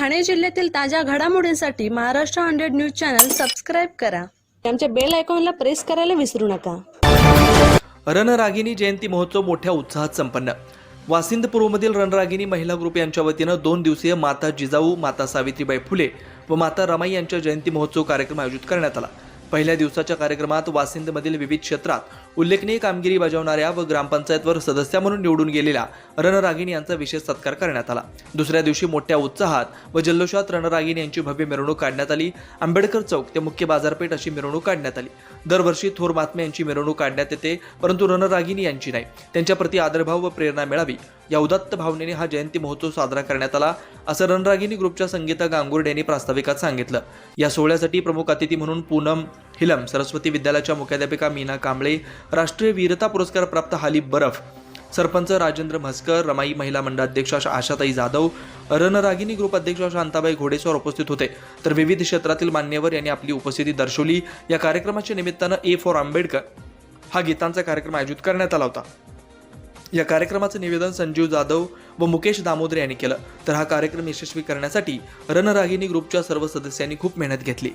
ठाणे जिल्ह्यातील ताज्या घडामोडींसाठी Maharashtra hundred news channel subscribe करा. आमच्या बेल आयकॉनला प्रेस करायला विसरू नका. रणरागिनी जयंती महोत्सव मोठ्या उत्साहात संपन्न. वासिंद पूर्वमधील रणरागिनी महिला ग्रुप यांच्या वतीनं दोन दिवसीय माता जिजाऊ माता सावित्रीबाई फुले व माता रमाई यांच्या जयंती महोत्सव कार्यक्रम आयोजित करण्यात आला. पहिल्या दिवसाच्या कार्यक्रमात वासिंदमधील विविध क्षेत्रात उल्लेखनीय कामगिरी बजावणाऱ्या व ग्रामपंचायतवर सदस्या म्हणून निवडून गेलेल्या रणरागिनी यांचा विशेष सत्कार करण्यात आला. दुसऱ्या दिवशी मोठ्या उत्साहात व जल्लोषात रणरागिनी यांची भव्य मिरवणूक काढण्यात आली. आंबेडकर चौक ते मुख्य बाजारपेठ अशी मिरवणूक काढण्यात आली. दरवर्षी थोर महात्मे यांची मिरवणूक काढण्यात येते परंतु रणरागिनी यांची नाही. त्यांच्याप्रती आदरभाव व प्रेरणा मिळावी. या उदात्त भावनेने हा जयंती महोत्सव साजरा करण्यात आला असं रणरागिनी ग्रुपच्या संगीता गांगुर्डे यांनी प्रास्ताविकात सांगितलं. या सोहळ्यासाठी प्रमुख अतिथी म्हणून पूनम हिलम सरस्वती विद्यालयाच्या मुख्याध्यापिका मीना कांबळे राष्ट्रीय वीरता पुरस्कार प्राप्त हाली बरफ सरपंच राजेंद्र म्हस्कर रमाई महिला मंडळाध्यक्षा आशाताई जाधव रणरागिनी ग्रुप अध्यक्ष शांताबाई घोडेस्वर उपस्थित होते. तर विविध क्षेत्रातील मान्यवर यांनी आपली उपस्थिती दर्शवली. या कार्यक्रमाच्या निमित्तानं ए फॉर आंबेडकर हा गीतांचा कार्यक्रम आयोजित करण्यात आला होता. या कार्यक्रमाचं निवेदन संजीव जाधव व मुकेश दामोदरे यांनी केलं. तर हा कार्यक्रम यशस्वी करण्यासाठी रणरागिनी ग्रुपच्या सर्व सदस्यांनी खूप मेहनत घेतली.